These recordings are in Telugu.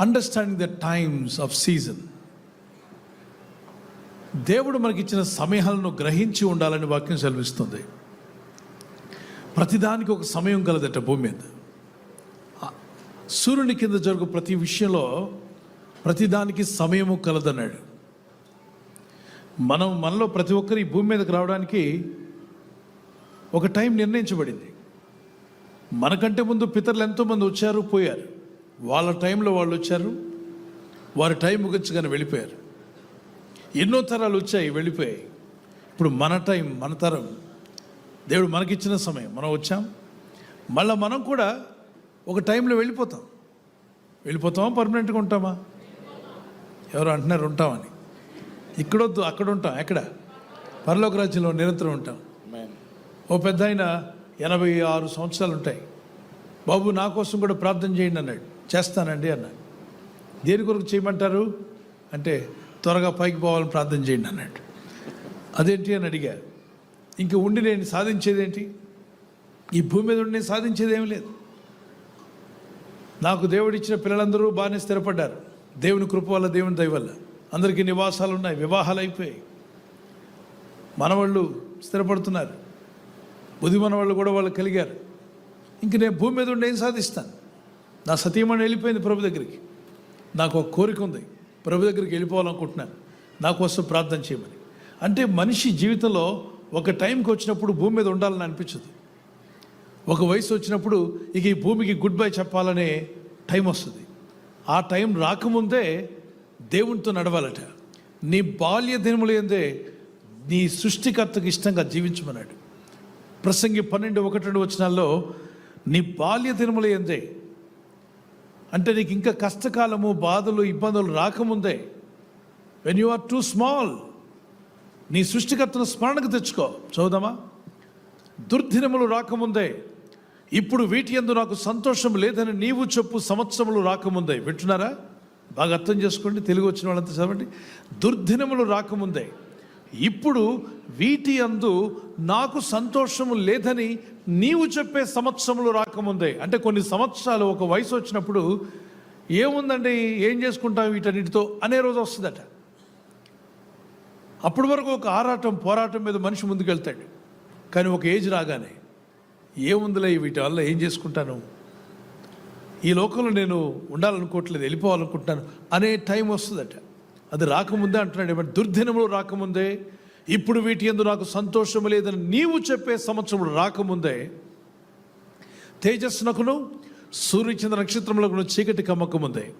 Understanding the times of season దేవుడు మనకిచ్చిన సమయాలను గ్రహించి ఉండాలని వాక్యం సెలవిస్తుంది. ప్రతిదానికి ఒక సమయం కలదట భూమి మీద. సూర్యుని కింద జరుగు ప్రతి విషయంలో ప్రతిదానికి సమయము కలదన్నాడు. మనం మనలో ప్రతి ఒక్కరు ఈ భూమి మీదకి రావడానికి ఒక టైం నిర్ణయించబడింది. మనకంటే ముందు పితరులు ఎంతోమంది వచ్చారు పోయారు. వాళ్ళ టైంలో వాళ్ళు వచ్చారు. వారి టైం ముగించగానే వెళ్ళిపోయారు. ఎన్నో తరాలు వచ్చాయి వెళ్ళిపోయాయి. ఇప్పుడు మన టైం మన తరం. దేవుడు మనకిచ్చిన సమయం. మనం వచ్చాం. మళ్ళీ మనం కూడా ఒక టైంలో వెళ్ళిపోతాం. వెళ్ళిపోతామా పర్మనెంట్గా ఉంటామా? ఎవరు అంటున్నారు ఉంటామని. ఇక్కడొద్దు అక్కడ ఉంటాం. ఎక్కడ? పరలోక రాజ్యంలో నిరంతరం ఉంటాం. ఓ పెద్ద ఆయన ఎనభై ఆరు సంవత్సరాలు ఉంటాయి. బాబు నా కోసం కూడా ప్రార్థన చేయండి అన్నాడు. చేస్తానండి అన్నాడు దేని కొరకు చేయమంటారు? అంటే త్వరగా పైకి పోవాలని ప్రార్థన చేయండి అన్నాడు అదేంటి అని అడిగా. ఇంక ఉండి నేను సాధించేదేంటి? ఈ భూమి మీద ఉండి నేను సాధించేదేమీ లేదు. నాకు దేవుడిచ్చిన పిల్లలందరూ బాగానే స్థిరపడ్డారు. దేవుని కృప వల్ల దేవుని దయ వల్ల. అందరికీ నివాసాలు ఉన్నాయి వివాహాలు అయిపోయాయి. మనవాళ్ళు స్థిరపడుతున్నారు. బుద్ధి మనవాళ్ళు కూడా వాళ్ళు కలిగారు. ఇంక నేను భూమి మీద ఉండి ఏం సాధిస్తాను. నా సతీమణి వెళ్ళిపోయింది ప్రభు దగ్గరికి. నాకు ఒక కోరిక ఉంది. ప్రభు దగ్గరికి వెళ్ళిపోవాలనుకుంటున్నాను. నా కోసం ప్రార్థన చేయమని. అంటే మనిషి జీవితంలో ఒక టైంకి వచ్చినప్పుడు భూమి మీద ఉండాలని అనిపించదు. ఒక వయసు వచ్చినప్పుడు ఇక ఈ భూమికి గుడ్ బై చెప్పాలనే టైం వస్తుంది. ఆ టైం రాకముందే దేవునితో నడవాలట. నీ బాల్య దినములు ఏందే నీ సృష్టికర్తకు ఇష్టంగా జీవించమన్నాడు. ప్రసంగి పన్నెండు ఒకటి రెండు వచనాల్లో నీ బాల్య దినములు ఏందే అంటే నీకు ఇంకా కష్టకాలము బాధలు ఇబ్బందులు రాకముందే when you are too small నీ సృష్టికర్తను స్మరణకు తెచ్చుకో. చదువుదామా దుర్దినములు రాకముందే ఇప్పుడు వీటి ఎందు నాకు సంతోషం లేదని నీవు చెప్పు సంవత్సరములు రాకముందే. వింటున్నారా? బాగా అర్థం చేసుకోండి తెలుగు వచ్చిన వాళ్ళంతా చదవండి. దుర్దినములు రాకముందే ఇప్పుడు వీటి అందు నాకు సంతోషము లేదని నీవు చెప్పే సంవత్సరములు రాకముందే. అంటే కొన్ని సంవత్సరాలు ఒక వయసు వచ్చినప్పుడు ఏముందండి? ఏం చేసుకుంటాం వీటన్నిటితో? అనే రోజు వస్తుందట. అప్పటి వరకు ఒక ఆరాటం పోరాటం మీద మనిషి ముందుకెళ్తాడు. కానీ ఒక ఏజ్ రాగానే ఏముందిలే వీటి వల్ల? ఏం చేసుకుంటాను? ఈ లోకంలో నేను ఉండాలనుకోవట్లేదు వెళ్ళిపోవాలనుకుంటున్నాను అనే టైం వస్తుందట. అది రాకముందే అంటున్నాడు. ఏమంటే దుర్దినములు రాకముందే ఇప్పుడు వీటి ఎందు నాకు సంతోషం లేదని నీవు చెప్పే సంవత్సరములు రాకముందే తేజస్సునకును సూర్యచంద్ర నక్షత్రములకు చీకటి కమ్మకముందే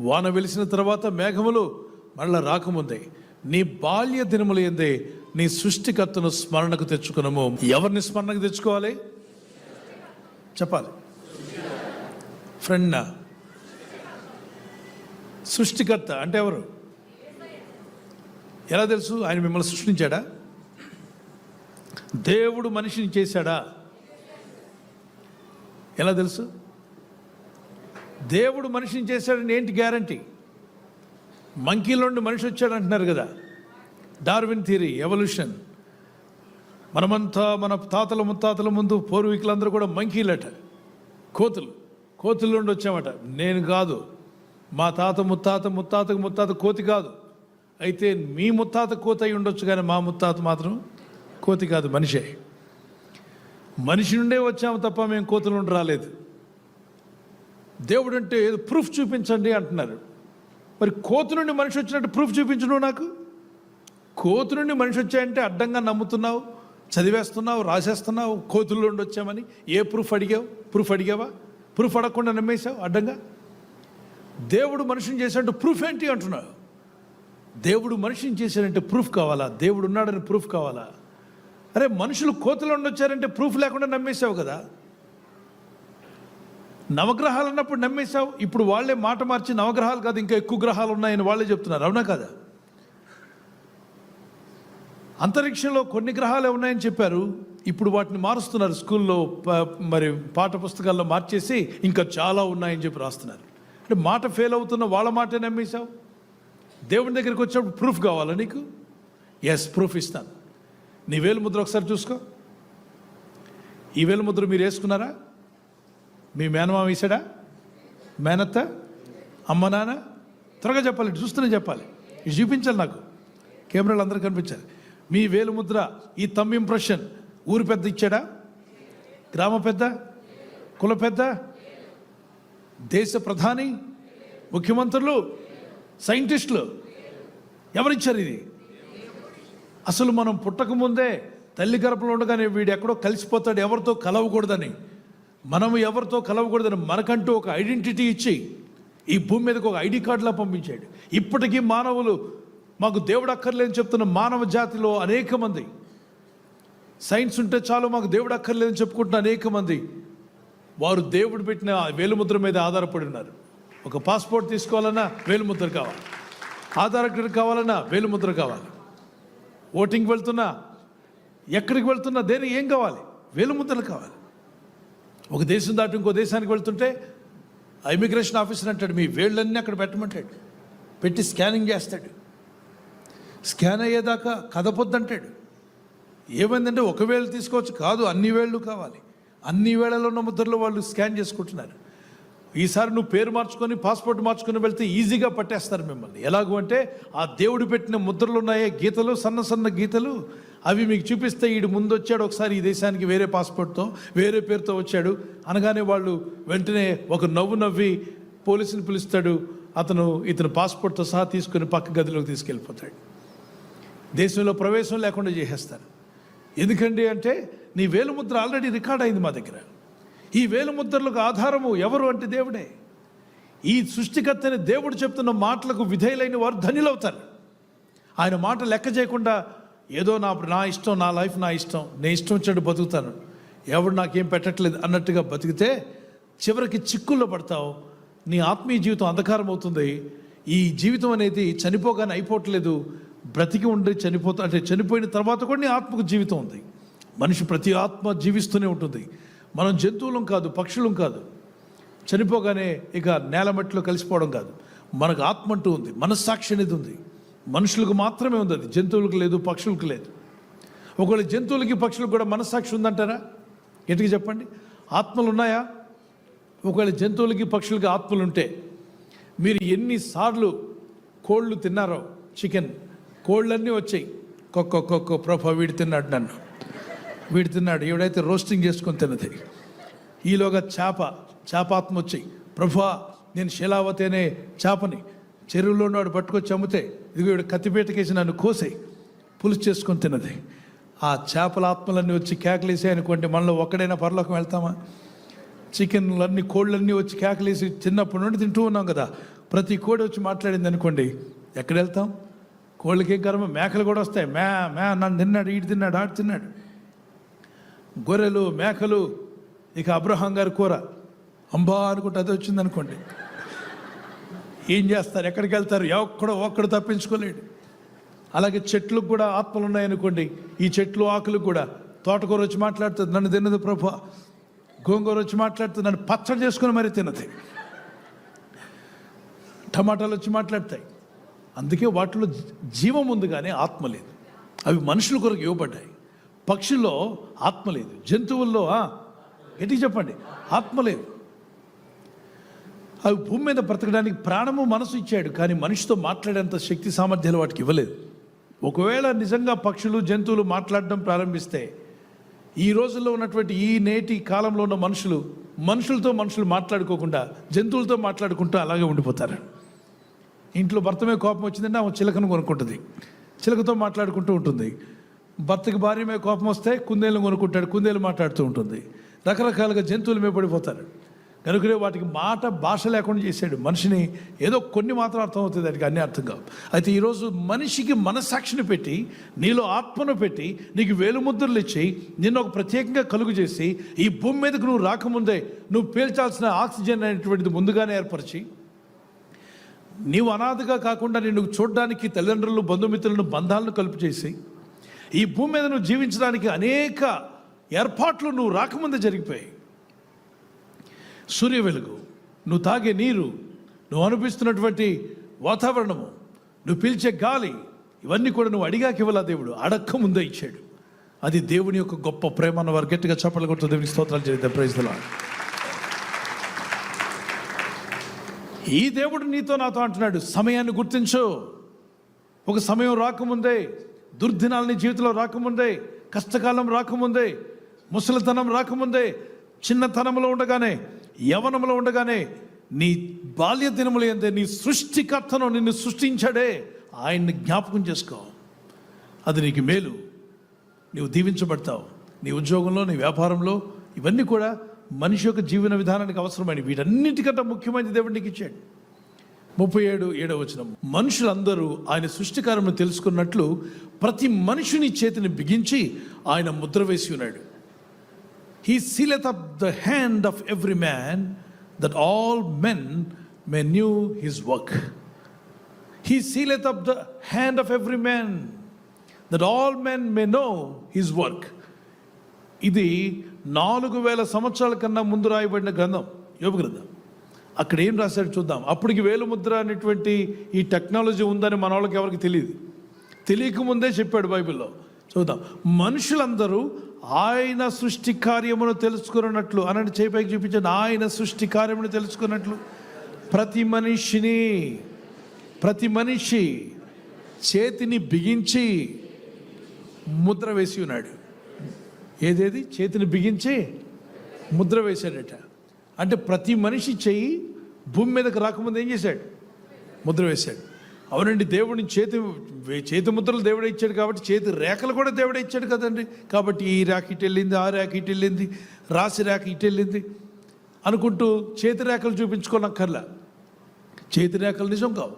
వాన వెలిసిన తర్వాత మేఘములు మళ్ళా రాకముందే నీ బాల్య దినములు ఏందే నీ సృష్టికర్తను స్మరణకు తెచ్చుకునము. ఎవరిని స్మరణకు తెచ్చుకోవాలి? చెప్పాలి. ఫ్రెండ్ సృష్టికర్త అంటే ఎవరు? ఎలా తెలుసు? ఆయన మిమ్మల్ని సృష్టించాడా? దేవుడు మనిషిని చేశాడా? ఎలా తెలుసు? దేవుడు మనిషిని చేశాడని ఏంటి గ్యారంటీ? మంకీలో నుండి మనిషి వచ్చాడు అంటున్నారు కదా. Darwin theory evolution. మనమంతా మన తాతల ముత్తాతల ముందు పూర్వీకులందరూ కూడా మంకీలట. కోతులు. కోతుల నుండి వచ్చామట. నేను కాదు. మా తాత ముత్తాత ముత్తాతకు ముత్తాత కోతి కాదు. అయితే మీ ముత్తాత కోత అయి ఉండొచ్చు కానీ మా ముత్తాత మాత్రం కోతి కాదు మనిషే. మనిషి నుండే వచ్చాము తప్ప మేము కోతుల నుండి రాలేదు. దేవుడు అంటే ఏదో ప్రూఫ్ చూపించండి అంటున్నారు. మరి కోతు నుండి మనిషి వచ్చినట్టు ప్రూఫ్ చూపించు నువ్వు నాకు? కోతు నుండి మనిషి వచ్చాయంటే అడ్డంగా నమ్ముతున్నావు చదివేస్తున్నావు రాసేస్తున్నావు కోతుల నుండి వచ్చామని ఏ ప్రూఫ్ అడిగావు? ప్రూఫ్ అడిగావా? ప్రూఫ్ అడగకుండా నమ్మేశావు అడ్డంగా? దేవుడు మనిషిని చేసినట్టు ప్రూఫ్ ఏంటి అంటున్నావు? దేవుడు మనిషిని చేశాడంటే ప్రూఫ్ కావాలా? దేవుడు ఉన్నాడని ప్రూఫ్ కావాలా? అరే మనుషులు కోతులు ఉండొచ్చారంటే వచ్చారంటే ప్రూఫ్ లేకుండా నమ్మేశావు కదా? నవగ్రహాలు అన్నప్పుడు నమ్మేశావు? ఇప్పుడు వాళ్ళే మాట మార్చి నవగ్రహాలు కాదు ఇంకా ఎక్కువ గ్రహాలు ఉన్నాయని వాళ్ళే చెప్తున్నారు. అవునా కదా? అంతరిక్షంలో కొన్ని గ్రహాలే ఉన్నాయని చెప్పారు. ఇప్పుడు వాటిని మారుస్తున్నారు. స్కూల్లో మరి పాఠ పుస్తకాల్లో మార్చేసి ఇంకా చాలా ఉన్నాయని చెప్పి రాస్తున్నారు. అంటే మాట ఫెయిల్ అవుతున్న వాళ్ళ మాటే నమ్మేశావు? దేవుని దగ్గరికి వచ్చినప్పుడు ప్రూఫ్ కావాలా నీకు? ఎస్ ప్రూఫ్ ఇస్తాను. నీ వేలు ముద్ర ఒకసారి చూసుకో. ఈ వేలు ముద్ర మీరు వేసుకున్నారా? మీ మేనమామ వేసాడా? మేనత్త? అమ్మ నాన్న? త్వరగా చెప్పాలి చూస్తూనే చెప్పాలి. ఇది చూపించాలి నాకు. కెమెరాలు అందరూ కనిపించాలి. మీ వేలు ముద్ర ఈ తమ్ ఇంప్రెషన్ ఊరు పెద్ద ఇచ్చాడా? గ్రామ పెద్ద? కుల పెద్ద? దేశ ప్రధాని? ముఖ్యమంత్రులు? సైంటిస్టులు ఎవరిచ్చారు ఇది? అసలు మనం పుట్టకముందే తల్లి గర్భంలో ఉండగానే వీడు ఎక్కడో కలిసిపోతాడు ఎవరితో కలవకూడదని. మనము ఎవరితో కలవకూడదని మనకంటూ ఒక ఐడెంటిటీ ఇచ్చి ఈ భూమి మీదకి ఒక ఐడి కార్డులా పంపించాడు. ఇప్పటికీ మానవులు మాకు దేవుడు అక్కర్లేదని చెప్తున్న మానవ జాతిలో అనేక మంది. సైన్స్ ఉంటే చాలు మాకు దేవుడు అక్కర్లేదని చెప్పుకుంటున్న అనేక మంది. వారు దేవుడు పెట్టిన వేలుముద్ర మీద ఆధారపడి ఉన్నారు. ఒక పాస్పోర్ట్ తీసుకోవాలన్నా వేలుముద్ర కావాలి. ఆధార్ కార్డు కావాలన్నా వేలుముద్ర కావాలి. ఓటింగ్ వెళ్తున్నా ఎక్కడికి వెళ్తున్నా దేని ఏం కావాలి? వేలుముద్రలు కావాలి. ఒక దేశం దాటి ఇంకో దేశానికి వెళ్తుంటే ఆ ఇమిగ్రేషన్ ఆఫీసర్ అంటాడు మీ వేళ్ళన్నీ అక్కడ పెట్టమంటాడు. పెట్టి స్కానింగ్ చేస్తాడు. స్కాన్ అయ్యేదాకా కదపొద్దంటాడు. ఏమైందంటే ఒక తీసుకోవచ్చు కాదు అన్ని వేళ్ళు కావాలి. అన్ని వేళలో ఉన్న ముద్రలు వాళ్ళు స్కాన్ చేసుకుంటున్నారు. ఈసారి నువ్వు పేరు మార్చుకొని పాస్పోర్ట్ మార్చుకొని వెళ్తే ఈజీగా పట్టేస్తారు మిమ్మల్ని. ఎలాగూ అంటే ఆ దేవుడు పెట్టిన ముద్రలు ఉన్నాయే గీతలు సన్న సన్న గీతలు. అవి మీకు చూపిస్తే ఈడు ముందు వచ్చాడు ఒకసారి ఈ దేశానికి వేరే పాస్పోర్ట్తో వేరే పేరుతో వచ్చాడు. అనగానే వాళ్ళు వెంటనే ఒక నవ్వు నవ్వి పోలీసుని పిలుస్తాడు. అతను ఇతను పాస్పోర్ట్తో సహా తీసుకుని పక్క గదిలోకి తీసుకెళ్ళిపోతాడు. దేశంలో ప్రవేశం లేకుండా చేసేస్తారు. ఎందుకండి అంటే నీ వేలుముద్ర ఆల్రెడీ రికార్డ్ అయింది మా దగ్గర. ఈ వేలుముద్రలకు ఆధారము ఎవరు అంటే దేవుడే. ఈ సృష్టికర్తని దేవుడు చెప్తున్న మాటలకు విధేయులైన వారు ధనిలవుతారు ఆయన మాట లెక్క చేయకుండా ఏదో నా నా ఇష్టం నా లైఫ్ నా ఇష్టం నేను ఇష్టం చెడు బతుకుతాను. ఎవడు నాకేం పెట్టట్లేదు అన్నట్టుగా బతికితే చివరికి చిక్కుల్లో పడతావు. నీ ఆత్మీయ జీవితం అంధకారం అవుతుంది. ఈ జీవితం అనేది చనిపోగానే అయిపోవట్లేదు. బ్రతికి ఉండి చనిపోతా అంటే చనిపోయిన తర్వాత కూడా నీ ఆత్మకు జీవితం ఉంది. మనిషి ప్రతి ఆత్మ జీవిస్తూనే ఉంటుంది. మనం జంతువులం కాదు పక్షులం కాదు. చనిపోగానే ఇక నేల మట్టిలో కలిసిపోవడం కాదు. మనకు ఆత్మ అంటూ ఉంది మనస్సాక్షి అనేది ఉంది. మనుషులకు మాత్రమే ఉంది అది జంతువులకు లేదు పక్షులకు లేదు. ఒకవేళ జంతువులకి పక్షులకు కూడా మనస్సాక్షి ఉందంటారా? ఎందుకు చెప్పండి? ఆత్మలు ఉన్నాయా? ఒకవేళ జంతువులకి పక్షులకి ఆత్మలు ఉంటే మీరు ఎన్నిసార్లు కోళ్ళు తిన్నారో చికెన్ కోళ్ళన్నీ వచ్చాయి. కొక్క కొక్క ప్రభా వీడు తిన్నాడు నన్ను. వీడు తిన్నాడు ఈవిడైతే రోస్టింగ్ చేసుకొని తిన్నది. ఈలోగా చేప చేపాత్మ వచ్చాయి ప్రభా నేను శిలావతి అనే చేపని. చెరువులో వాడు పట్టుకొచ్చి అమ్మితే ఇది వీడు కత్తిపేటకేసి నన్ను కోసి పులుసు చేసుకొని తిన్నది. ఆ చేపల ఆత్మలన్నీ వచ్చి కేకలేసాయి అనుకోండి మనలో ఒక్కడైనా పరలోకం వెళ్తామా? చికెన్లన్నీ కోళ్ళన్నీ వచ్చి కేకలేసి చిన్నప్పటి నుండి తింటూ ఉన్నాం కదా. ప్రతి కోడి వచ్చి మాట్లాడింది అనుకోండి ఎక్కడ వెళ్తాం? కోళ్ళకి ఏం కర్మ? మేకలు కూడా వస్తాయి. మే మే నన్ను తిన్నాడు ఈడు తిన్నాడు ఆడు తిన్నాడు. గొర్రెలు మేకలు ఇక అబ్రహాం గారి కూర. అంబా అనుకుంటే అది వచ్చింది అనుకోండి ఏం చేస్తారు? ఎక్కడికి వెళ్తారు? ఎక్కడో ఒక్కడు తప్పించుకోలేడు. అలాగే చెట్లకు కూడా ఆత్మలు ఉన్నాయనుకోండి ఈ చెట్లు ఆకులకు కూడా. తోటకూర వచ్చి మాట్లాడుతుంది నన్ను తిన్నది ప్రభు. గోంగూర వచ్చి మాట్లాడుతుంది నన్ను పచ్చడి చేసుకుని మరీ తిన్నది. టమాటాలు వచ్చి మాట్లాడతాయి. అందుకే వాటిలో జీవం ఉంది కానీ ఆత్మ లేదు. అవి మనుషుల కొరకు ఇవ్వబడ్డాయి. పక్షుల్లో ఆత్మ లేదు. జంతువుల్లో ఆ, చెప్పండి. ఆత్మ లేదు. అవి భూమి మీద బ్రతకడానికి ప్రాణము మనసు ఇచ్చాడు కానీ మనిషితో మాట్లాడేంత శక్తి సామర్థ్యాలు వాటికి ఇవ్వలేదు. ఒకవేళ నిజంగా పక్షులు జంతువులు మాట్లాడడం ప్రారంభిస్తే ఈ రోజుల్లో ఉన్నటువంటి ఈ నేటి కాలంలో ఉన్న మనుషులు మనుషులతో మనుషులు మాట్లాడుకోకుండా జంతువులతో మాట్లాడుకుంటూ అలాగే ఉండిపోతారు. ఇంట్లో భర్తమే కోపం వచ్చిందంటే ఆమె చిలకను కొనుక్కుంటుంది. చిలకతో మాట్లాడుకుంటూ ఉంటుంది. భర్తకి భార్య మీద కోపం వస్తే కుందేలు కొనుక్కుంటాడు కుందేలు మాట్లాడుతూ ఉంటుంది. రకరకాలుగా జంతువుల మీద పడిపోతారు కనుకనే వాటికి మాట భాష లేకుండా చేశాడు మనిషిని ఏదో కొన్ని మాత్రం అర్థమవుతుంది దానికి అన్ని అర్థం కావు. అయితే ఈరోజు మనిషికి మనసాక్షిని పెట్టి నీలో ఆత్మను పెట్టి నీకు వేలుముద్రలు ఇచ్చి నిన్ను ఒక ప్రత్యేకంగా కలుగు చేసి ఈ భూమి మీదకు నువ్వు రాకముందే నువ్వు పీల్చాల్సిన ఆక్సిజన్ అనేటువంటిది ముందుగానే ఏర్పరిచి నీవు అనాథగా కాకుండా నిన్ను చూడడానికి తల్లిదండ్రులు బంధుమిత్రులను బంధాలను కలుపు చేసి ఈ భూమి మీద నువ్వు జీవించడానికి అనేక ఏర్పాట్లు నువ్వు రాకముందే జరిగిపోయాయి. సూర్య వెలుగు నువ్వు తాగే నీరు నువ్వు అనిపిస్తున్నటువంటి వాతావరణము నువ్వు పీల్చే గాలి ఇవన్నీ కూడా నువ్వు అడిగాకి ఇవ్వాలా దేవుడు అడక్క ముందే ఇచ్చాడు. అది దేవుని యొక్క గొప్ప ప్రేమ అన్న వారు గట్టిగా చప్పలు కొట్టు దేవుని స్తోత్రాలు చేద్దాం ప్రైజ్లా ఈ దేవుడు నీతో నాతో అంటున్నాడు సమయాన్ని గుర్తించు. ఒక సమయం రాకముందే దుర్దినాలు నీ జీవితంలో రాకముందే కష్టకాలం రాకముందే ముసలితనం రాకముందే చిన్నతనంలో ఉండగానే యవనంలో ఉండగానే నీ బాల్య దినములు ఏందే నీ సృష్టికర్తను నిన్ను సృష్టించాడే ఆయన్ని జ్ఞాపకం చేసుకో. అది నీకు మేలు. నీవు దీవించబడతావు. నీ ఉద్యోగంలో నీ వ్యాపారంలో ఇవన్నీ కూడా మనిషి యొక్క జీవన విధానానికి అవసరమైన వీటన్నిటికంటే ముఖ్యమైన దేవుడు నీకు ఇచ్చాడు. ముప్పై ఏడు ఏడవ వచనం. మనుషులందరూ ఆయన సృష్టికారమును తెలుసుకున్నట్లు ప్రతి మనుషుని చేతిని బిగించి ఆయన ముద్ర వేసి ఉన్నాడు. He sealeth up the hand of every man that all men may know his work he sealeth up the hand of every man that all men may know his work ఇది నాలుగు వేల సంవత్సరాల కన్నా ముందు రాయబడిన గ్రంథం యోగ గ్రంథం. అక్కడ ఏం రాశాడు చూద్దాం. అప్పటికి వేలు ముద్ర అనేటువంటి ఈ టెక్నాలజీ ఉందని మన వాళ్ళకి ఎవరికి తెలియదు. తెలియకముందే చెప్పాడు బైబిల్లో. చూద్దాం. మనుషులందరూ ఆయన సృష్టి కార్యమును తెలుసుకున్నట్లు అనండి చేపైకి చూపించాను ఆయన సృష్టి కార్యమును తెలుసుకున్నట్లు. ప్రతి మనిషిని ప్రతి మనిషి చేతిని బిగించి ముద్ర వేసి ఉన్నాడు. ఏదేది? చేతిని బిగించి ముద్ర వేశాడట. అంటే ప్రతి మనిషి చెయ్యి భూమి మీదకి రాకముందు ఏం చేశాడు? ముద్ర వేశాడు. అవునండి దేవుడిని చేతి చేతి ముద్రలు దేవుడే ఇచ్చాడు కాబట్టి చేతి రేఖలు కూడా దేవుడే ఇచ్చాడు కదండి. కాబట్టి ఈ రేఖ ఇటు వెళ్ళింది ఆ రేఖ ఇటు వెళ్ళింది రాసి రేఖ ఇటు వెళ్ళింది అనుకుంటూ చేతి రేఖలు చూపించుకోనక్కర్లా. చేతి రేఖలు నిజం కావు.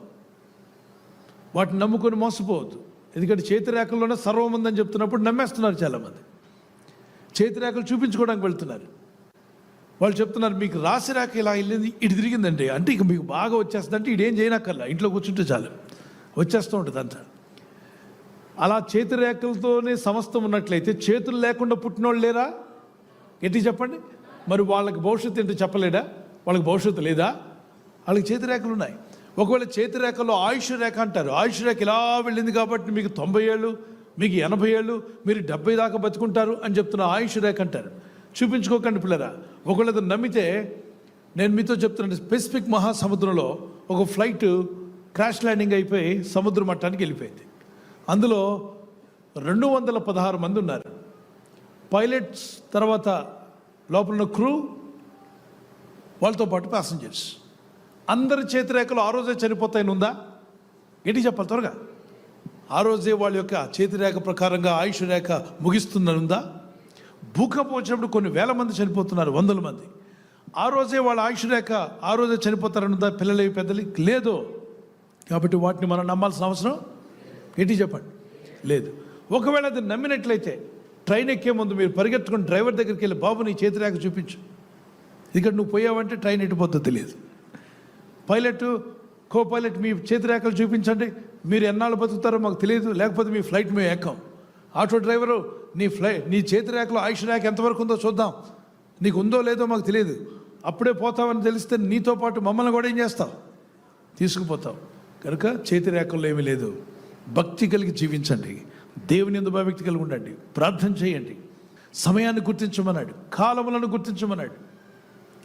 వాటిని నమ్ముకొని మోసపోవద్దు. ఎందుకంటే చేతి రేఖల్లోనే సర్వం ఉందని చెప్తున్నప్పుడు నమ్మేస్తున్నారు చాలామంది. చేతి రేఖలు చూపించుకోవడానికి వెళ్తున్నారు. వాళ్ళు చెప్తున్నారు మీకు రాసి రాక ఇలా వెళ్ళింది ఇటు తిరిగిందండి అంటే ఇక మీకు బాగా వచ్చేస్తుంది అంటే ఇదేం చేయనక్కర్లా ఇంట్లో కూర్చుంటే చాలు. వచ్చేస్తూ ఉంటుంది అంతా. అలా చేతి రేఖలతోనే సమస్తం ఉన్నట్లయితే చేతులు లేకుండా పుట్టినోళ్ళు లేరా? ఎట్టి చెప్పండి. మరి వాళ్ళకి భవిష్యత్తు ఏంటో చెప్పలేడా వాళ్ళకి భవిష్యత్తు లేదా? వాళ్ళకి చేతి రేఖలు ఉన్నాయి. ఒకవేళ చేతి రేఖలో ఆయుష్ రేఖ అంటారు. ఆయుష్ రేఖ ఇలా వెళ్ళింది కాబట్టి మీకు తొంభై ఏళ్ళు మీకు ఎనభై ఏళ్ళు మీరు డెబ్బై దాకా బతుకుంటారు అని చెప్తున్న ఆయుష్ రేఖ అంటారు. చూపించుకోకండి పిల్లరా. ఒకవేళ నమ్మితే నేను మీతో చెప్తున్నాను స్పెసిఫిక్ మహాసముద్రంలో ఒక ఫ్లైట్ క్రాష్ ల్యాండింగ్ అయిపోయి సముద్ర మట్టానికి వెళ్ళిపోయింది. అందులో రెండు వందల పదహారు మంది ఉన్నారు. పైలట్స్ తర్వాత లోపల ఉన్న క్రూ వాళ్ళతో పాటు ప్యాసింజర్స్ అందరి చేతిరేఖలు ఆ రోజే చనిపోతాయని ఉందా? ఏంటి చెప్పాలి త్వరగా. ఆ రోజే వాళ్ళ యొక్క చేతిరేఖ ప్రకారంగా ఆయుష్ రేఖ ముగిస్తుందని ఉందా? భూకంపం వచ్చినప్పుడు కొన్ని వేల మంది చనిపోతున్నారు వందల మంది. ఆ రోజే వాళ్ళ ఆయుష్ లేక ఆ రోజే చనిపోతారని పిల్లలు పెద్దలు? లేదు. కాబట్టి వాటిని మనం నమ్మాల్సిన అవసరం ఏంటి చెప్పండి? లేదు. ఒకవేళ అది నమ్మినట్లయితే ట్రైన్ ఎక్కే ముందు మీరు పరిగెత్తుకుని డ్రైవర్ దగ్గరికి వెళ్ళి బాబు నీ చేతిరేఖ చూపించు. ఇక్కడ నువ్వు పోయావంటే ట్రైన్ ఎటుపోతుందో తెలియదు. పైలట్ కో పైలట్ మీ చేతిరేఖలు చూపించండి. మీరు ఎన్నాళ్ళు బతుకుతారో మాకు తెలియదు. లేకపోతే మీ ఫ్లైట్ మేము ఎక్కాం. ఆటో డ్రైవరు నీ ఫ్లై నీ చేతిరేఖలో ఆయుష్ రేఖ ఎంతవరకు ఉందో చూద్దాం. నీకు ఉందో లేదో మాకు తెలియదు. అప్పుడే పోతావని తెలిస్తే నీతో పాటు మమ్మల్ని కూడా ఏం చేస్తావు? తీసుకుపోతావు. కనుక చేతి రేఖల్లో ఏమీ లేదు. భక్తి కలిగి జీవించండి. దేవుని ఎందు భక్తి కలిగి ఉండండి. ప్రార్థన చేయండి. సమయాన్ని గుర్తించమన్నాడు. కాలములను గుర్తించమన్నాడు.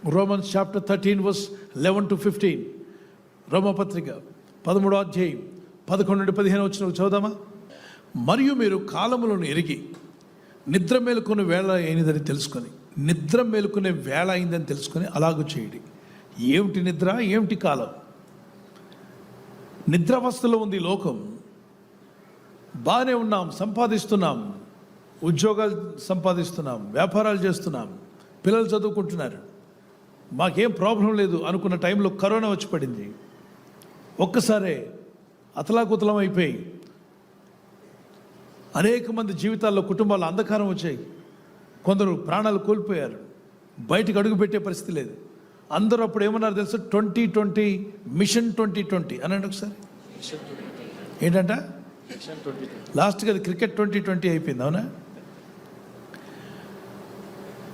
Romans chapter thirteen verse eleven to fifteen. రోమపత్రిక పదమూడో అధ్యాయం పదకొండు నుండి పదిహేను వచ్చిన చదువుదామా? మరియు మీరు కాలములను ఎరిగి నిద్ర మేలుకునే వేళ అయినదని తెలుసుకొని నిద్ర మేలుకునే వేళ అయిందని తెలుసుకొని అలాగూ చేయండి. ఏమిటి నిద్ర? ఏమిటి కాలం? నిద్రావస్థలో ఉంది లోకం. బాగానే ఉన్నాం సంపాదిస్తున్నాం ఉద్యోగాలు సంపాదిస్తున్నాం వ్యాపారాలు చేస్తున్నాం పిల్లలు చదువుకుంటున్నారు. మాకేం ప్రాబ్లం లేదు అనుకున్న టైంలో కరోనా వచ్చి పడింది. ఒక్కసారే అతలాకుతలం అయిపోయి అనేక మంది జీవితాల్లో కుటుంబాలు అంధకారం వచ్చాయి. కొందరు ప్రాణాలు కోల్పోయారు. బయటకు అడుగుపెట్టే పరిస్థితి లేదు. అందరూ అప్పుడు ఏమన్నారు తెలుసు? Twenty twenty mission twenty twenty అనండి ఒకసారి. ఏంటంట? లాస్ట్కి అది క్రికెట్ ట్వంటీ ట్వంటీ అయిపోయింది అవునా?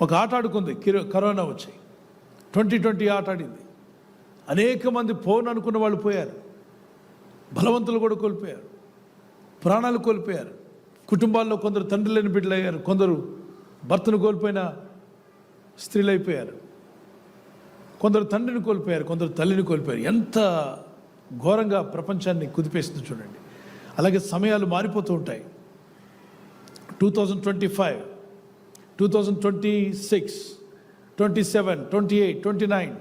ఒక ఆట ఆడుకుంది కిరో- కరోనా వచ్చి. ట్వంటీ ట్వంటీ ఆట ఆడింది. అనేక మంది ఫోన్ అనుకున్న వాళ్ళు పోయారు. బలవంతులు కూడా కోల్పోయారు. ప్రాణాలు కోల్పోయారు. కుటుంబాల్లో కొందరు తండ్రి లేని బిడ్డలయ్యారు కొందరు భర్తను కోల్పోయిన స్త్రీలు అయిపోయారు. కొందరు తండ్రిని కోల్పోయారు కొందరు తల్లిని కోల్పోయారు. ఎంత ఘోరంగా ప్రపంచాన్ని కుదిపేస్తుంది చూడండి. అలాగే సమయాలు మారిపోతూ ఉంటాయి. Two thousand twenty five two thousand twenty six twenty seven twenty eight twenty nine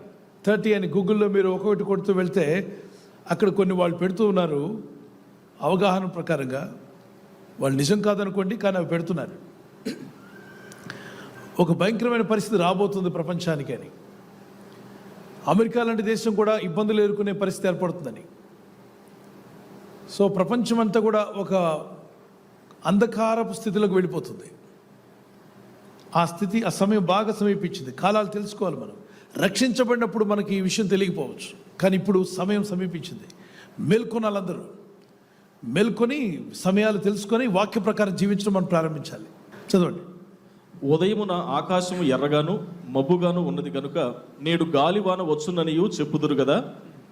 thirty అని గూగుల్లో మీరు ఒక్కొక్కటి కొడుతూ వెళ్తే అక్కడ కొన్ని వాళ్ళు పెడుతూ ఉన్నారు. అవగాహన ప్రకారంగా వాళ్ళు నిజం కాదనుకోండి కానీ అవి పెడుతున్నారు. ఒక భయంకరమైన పరిస్థితి రాబోతుంది ప్రపంచానికి అని. అమెరికా లాంటి దేశం కూడా ఇబ్బందులు ఎదుర్కొనే పరిస్థితి ఏర్పడుతుందని. సో ప్రపంచం అంతా కూడా ఒక అంధకారపు స్థితిలోకి వెళ్ళిపోతుంది. ఆ స్థితి ఆ సమయం బాగా సమీపించింది. కాలాలు తెలుసుకోవాలి మనం. రక్షించబడినప్పుడు మనకి ఈ విషయం తెలియకపోవచ్చు. కానీ ఇప్పుడు సమయం సమీపించింది. మేల్కొనాలందరూ. మేల్కొని సమయాలు తెలుసుకొని వాక్య ప్రకారం జీవించడం మనం ప్రారంభించాలి. చదవండి. ఉదయమున ఆకాశము ఎర్రగాను మబ్బుగాను ఉన్నది కనుక నేడు గాలివాన వచ్చుననియు చెప్పుదురు కదా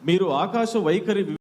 మీరు ఆకాశ వైఖరి